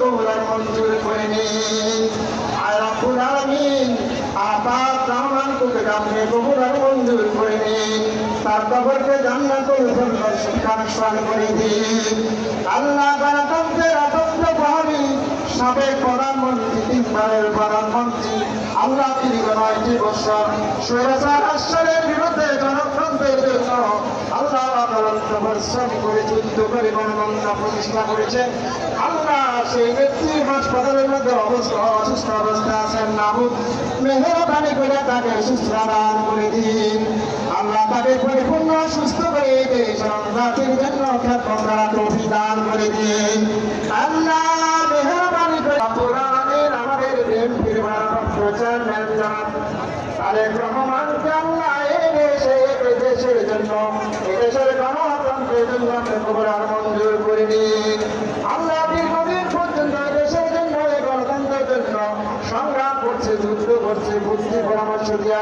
কবুল আর মঞ্জুর করে নিন। আর দিন। আল্লাহ গণতন্ত্রের আতন্ত্র প্রহরী সাবেক প্রধানমন্ত্রী তিনবারের বিরুদ্ধে জনগণদের জন্য আল্লাহ পরিশ্রম করে যুদ্ধ করে প্রতিষ্ঠা করেছেন। আল্লাহ সেই ব্যক্তি হাসপাতালের মধ্যে অবস্থা, অসুস্থ অবস্থা আছেন নামুক মেহরবানি করে তাকে সুস্থ দান করে দিন। আল্লাহ তাকে পরিপূর্ণ, সুস্থ করে এই জাতির জন্য খ্যাত করা তৌফিক দান করে দিন। আল্লাহ মেহরবানি করে পুরাণের আমাদের দেশে দেশের জন্য, এই দেশের গণতন্ত্রের জন্য মঞ্জুর করে দিন আল্লাহ দীর্ঘদিন পর্যন্ত এই দেশের জন্য এই গণতন্ত্রের জন্য সংগ্রাম করছে করছে বুদ্ধি পরামর্শ দিয়া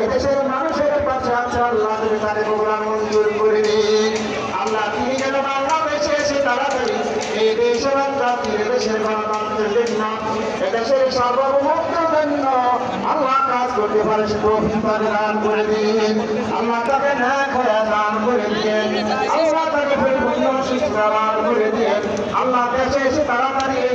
এই দেশের মানুষের পাশে আছে আল্লাহ তুমি তাকে কবরার মঞ্জুর করে আল্লাহ তিনি যেন বাংলাদেশে এসে তাড়াতাড়ি এই দেশ এবং জাতির দেশের গণতন্ত্রের জন্য, এদেশের সার্বভৌমত্বের জন্য আল্লাহ কাজ করতে পারে সে তৌফিক তাকে দান করে দিন। আল্লাহ তাকে ন্যাক হয়ে দান করে দিন আল্লাহ তাকে পরিপূর্ণ শিক্ষা দান করে দিন আল্লাহ দেশে এসে তাড়াতাড়ি এই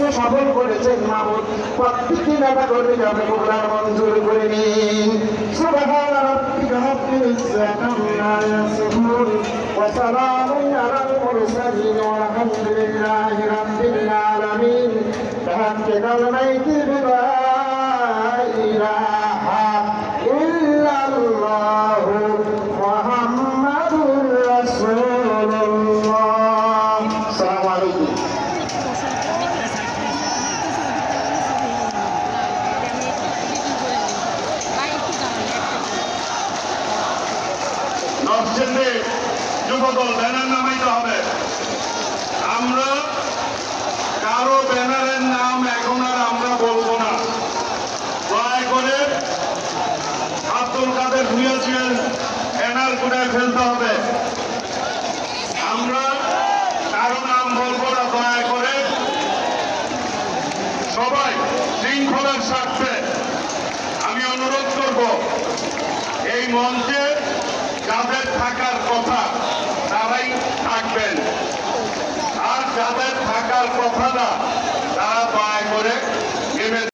সমাবেশকে সফল করেছেন মাহমুদ, প্রত্যেকটি নেতা কর্মীকে আপনি কবরের মঞ্জুর করে নিন। সুবহান রাব্বিকা রাব্বিল ইজ্জাতি ওয়া সালামুন নবচেন্দ্রে যুবদল ব্যানার নামাইতে হবে। আমরা কারও ব্যানারের নাম এখন আর আমরা বলব না। দয়া করে আব্দুল কাদের ভুইয়াছিলেন ব্যানার করে ফেলতে হবে। আমরা কারও নাম বলব না, দয়া করে। সবাই শৃঙ্খলার স্বার্থে আমি অনুরোধ করব, এই মঞ্চে থাকার কথা তারাই থাকবেন। আর যাদের থাকার কথা না তারা দয়া করে